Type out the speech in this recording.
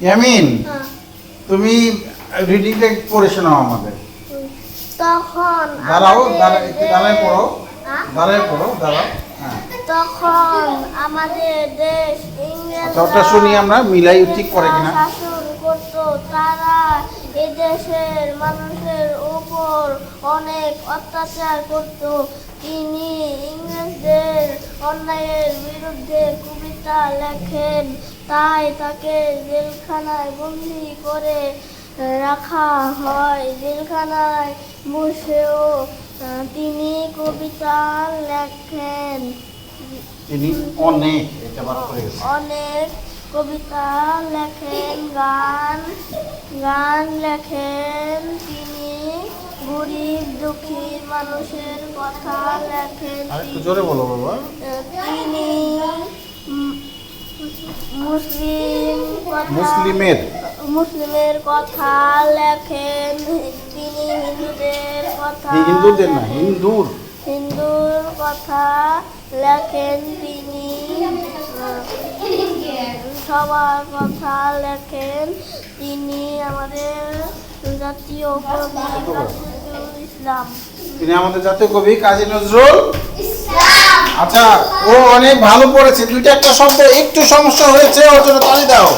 ইয়ামিন হ্যাঁ। তুমি রিডিংটা পড়ে শোনাও আমাদের তখন দাঁড়াও দাঁড়াও একটু দাঁড়ায় পড়ো? দাঁড়ায় পড়ো দাঁড়াও হ্যাঁ তখন আমাদের দেশ ইংরেজ আচ্ছা শুনি আমরা মিলাই ঠিক করে কিনা শাসন করত তারা এদেশের মানুষের উপর অনেক অত্যাচার করত। তিনি ইংরেজদের অন্যায়ের বিরুদ্ধে কবিতা লেখেন। তাই তাকে জেলখানায় বন্দি করে রাখা হয়। জেলখানায় বসেও তিনি কবিতা লেখেন। তিনি অনেক অনেক কবিতা লেখেন গান গান লেখেন। গরিব দুঃখী মানুষের কথা লেখেন আর জোরে বলো বাবা। তিনি মুসলিম মুসলিমের। মুসলিমের কথা লেখেন। তিনি হিন্দুদের কথা হিন্দুদের না হিন্দুর। হিন্দুর কথা লেখেন। তিনি সবার কথা লেখেন। তিনি আমাদের জাতীয় তিনি আমাদের জাতীয় কবি কাজী নজরুল। আচ্ছা ও অনেক ভালো পড়েছে। দুইটা একটা শব্দ একটু সমস্যা হয়েছে ওর জন্য তালি দাও।